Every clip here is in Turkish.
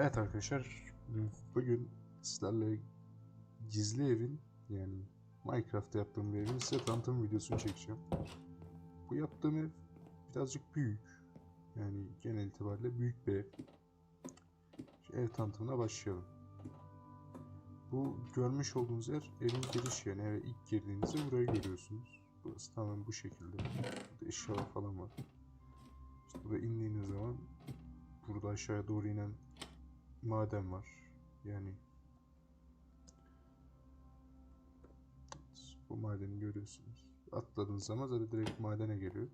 Evet arkadaşlar, bugün sizlerle gizli evin yani Minecraft'ta yaptığım bir evin size tanıtım videosunu çekeceğim. Bu yaptığım ev birazcık büyük. Yani genel itibariyle büyük bir ev. Şu ev tanıtımına başlayalım. Bu görmüş olduğunuz yer evin girişi yani eve ilk girdiğinizde burayı görüyorsunuz. Burası tamamen bu şekilde. Burada eşyalar falan var. İşte burada indiğiniz zaman burada aşağıya doğru inen maden var. Yani bu madeni görüyorsunuz. Atladığınız zaman zaten direkt madene geliyor.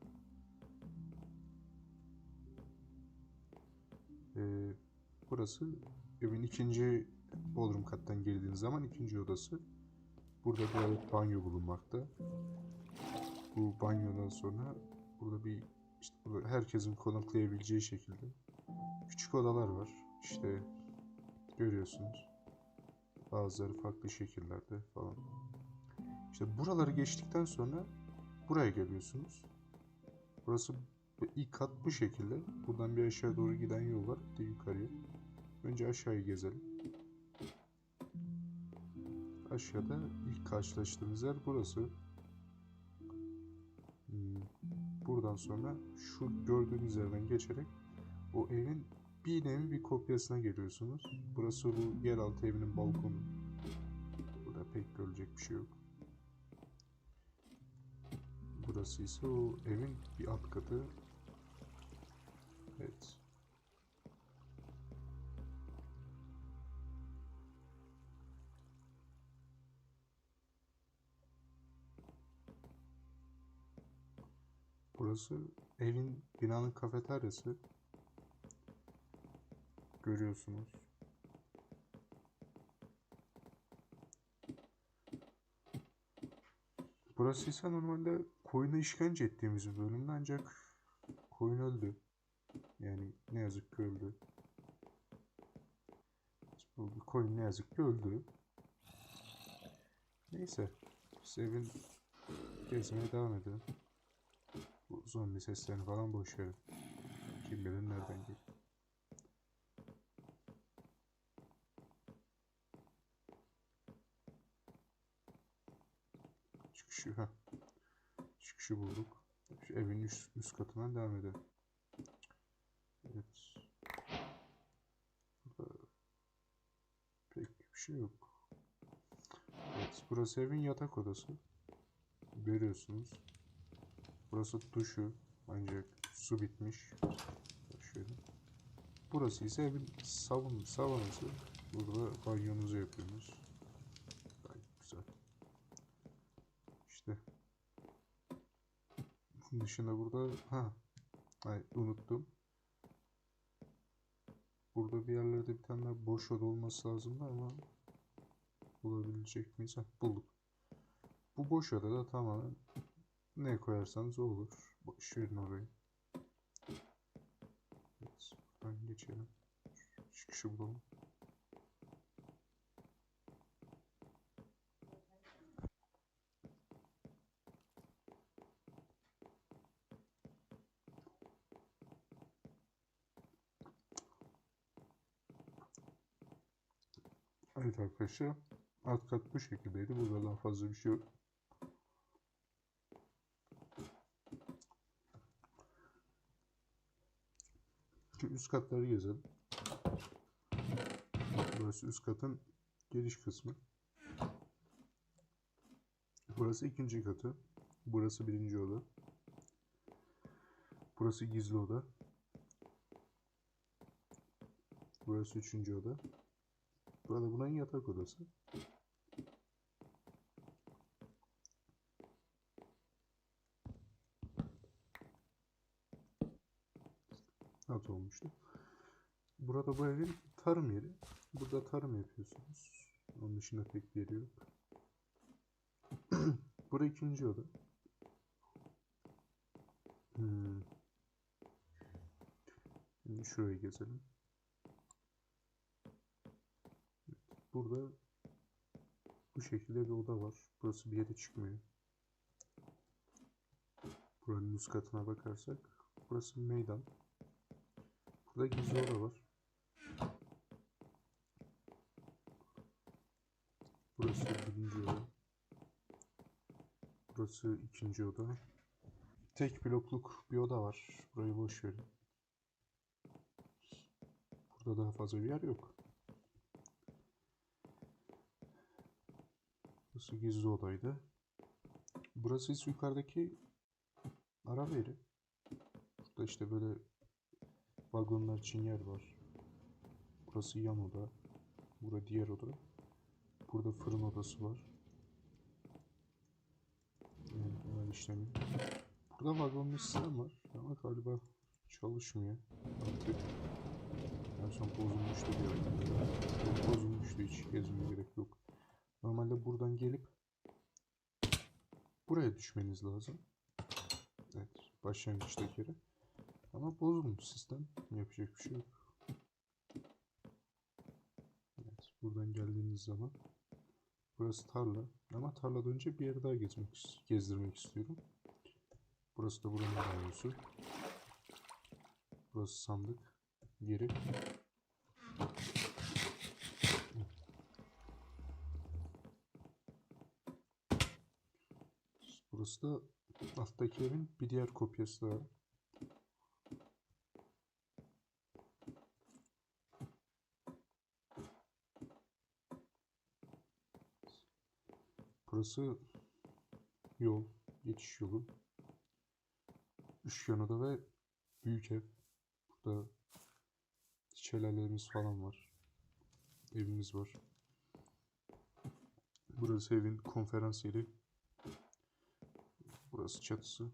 Ee, burası evin ikinci bodrum kattan girdiğiniz zaman ikinci odası. Burada bir banyo bulunmakta. Bu banyodan sonra burada bir işte burada herkesin konaklayabileceği şekilde küçük odalar var. İşte görüyorsunuz. Bazıları farklı şekillerde falan. İşte buraları geçtikten sonra buraya geliyorsunuz. Burası bu ilk kat bu şekilde. Buradan bir aşağı doğru giden yol var. Bir de yukarıya. Önce aşağıyı gezelim. Aşağıda ilk karşılaştığımız yer burası. Hmm, Buradan sonra şu gördüğünüz yerden geçerek o evin bir nevi bir kopyasına geliyorsunuz. Burası bu yeraltı evinin balkonu. Burada pek görecek bir şey yok. Burası ise o evin bir alt katı. Evet. Burası evin binanın kafeteryası. Görüyorsunuz. Burası ise normalde koyuna işkence ettiğimiz bir bölümde ancak koyun öldü. Yani ne yazık ki öldü. Bu koyun ne yazık ki öldü. Neyse. Biz evin gezmeye devam edelim. Bu zombi seslerini falan boş verin. Kim bilir nereden geliyor. Çıkışı ha. Çıkışı bulduk. Şu evin üst, üst katından devam edelim. Evet. Burada pek bir şey yok. Evet, burası evin yatak odası. Görüyorsunuz. Burası duşu ancak su bitmiş. Şöyle. Burası ise evin savun, savanası. Burada banyonuzu yapıyorsunuz. Bunun dışında burada ha ay, unuttum. Burada bir yerlerde bir tane daha boş oda olması lazımdı ama bulabilecek miyiz? Heh, bulduk. Bu boş odada tamamen ne koyarsanız olur. Boş verin orayı. Evet, buradan geçelim. Çıkışı bulalım. Evet arkadaşlar. Alt kat bu şekildeydi. Burada daha fazla bir şey yok. Şu üst katları gezelim. Burası üst katın giriş kısmı. Burası ikinci katı. Burası birinci oda. Burası gizli oda. Burası üçüncü oda. Burada bunun yatak odası. Nasıl olmuştu? Burada bu evin tarım yeri. Burada tarım yapıyorsunuz. Onun dışında pek bir yeri yok. Burası ikinci oda. Hmm. Şimdi şurayı gezelim. Burada bu şekilde bir oda var. Burası bir yere çıkmıyor. Buranın üst katına bakarsak burası meydan. Burada gizli oda var. Burası birinci oda. Burası ikinci oda. Tek blokluk bir oda var. Burayı boş verin. Burada daha fazla bir yer yok. Burası gizli odaydı. Burası ise yukarıdaki araba yeri. Burada işte böyle vagonlar için yer var. Burası yan oda. Burada diğer oda. Burada fırın odası var. Yani işlemi. Burada vagonlu sistem var ama galiba çalışmıyor artık. En son bozulmuştu ara. Bozulmuştu hiç gezmeye gerek yok. Normalde buradan gelip buraya düşmeniz lazım. Evet başlangıçtaki yere. Ama bozulmuş sistem. Yapacak bir şey yok. Evet buradan geldiğiniz zaman burası tarla. Ama tarladan önce bir yer daha gezmek, gezdirmek istiyorum. Burası da buranın banyosu. Burası sandık yeri. Burası da alttaki evin bir diğer kopyası daha. Burası yol, geçiş yolu. Üçgen oda ve büyük ev. Burada şelalelerimiz falan var. Evimiz var. Burası evin konferans yeri. Burası çatısı.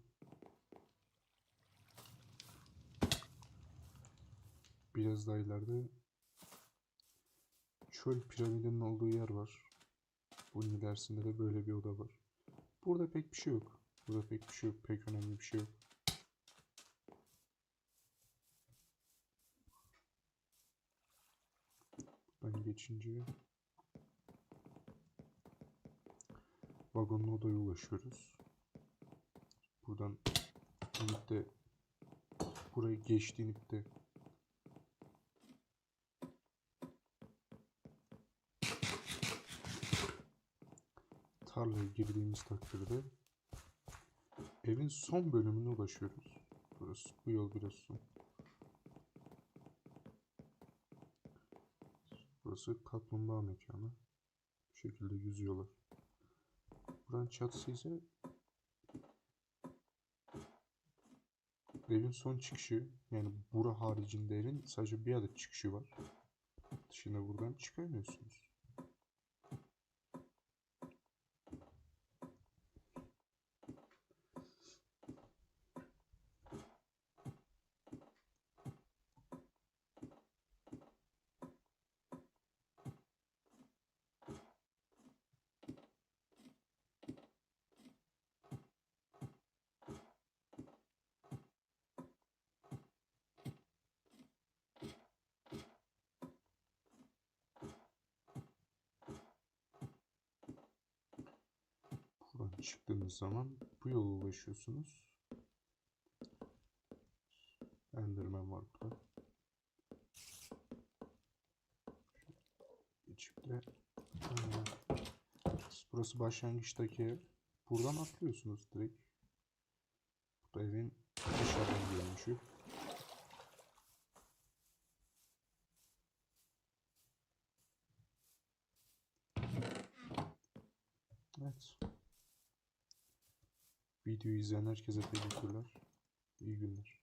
Biraz daha ileride çöl piramidinin olduğu yer var. Bunun ilerisinde de böyle bir oda var. Burada pek bir şey yok. Burada pek bir şey yok. Pek önemli bir şey yok. Buradan geçince vagonlu odaya ulaşıyoruz. Buradan inip de burayı geçti inip de tarlaya girdiğimiz takdirde evin son bölümüne ulaşıyoruz. Burası bu yol biraz son. Burası kaplumbağa mekanı. Bu şekilde yüzüyorlar. Buranın çatısı ise evin son çıkışı. Yani bura haricinde evin sadece bir adet çıkışı var. Dışında buradan çıkamıyorsunuz. Buradan çıktığınız zaman bu yola ulaşıyorsunuz. Enderman var burada. Geçip de Ee, burası başlangıçtaki. Buradan atlıyorsunuz direkt. Bu da evin dışarıdan görünüşü. Evet. Videoyu izleyen herkese teşekkürler. İyi günler.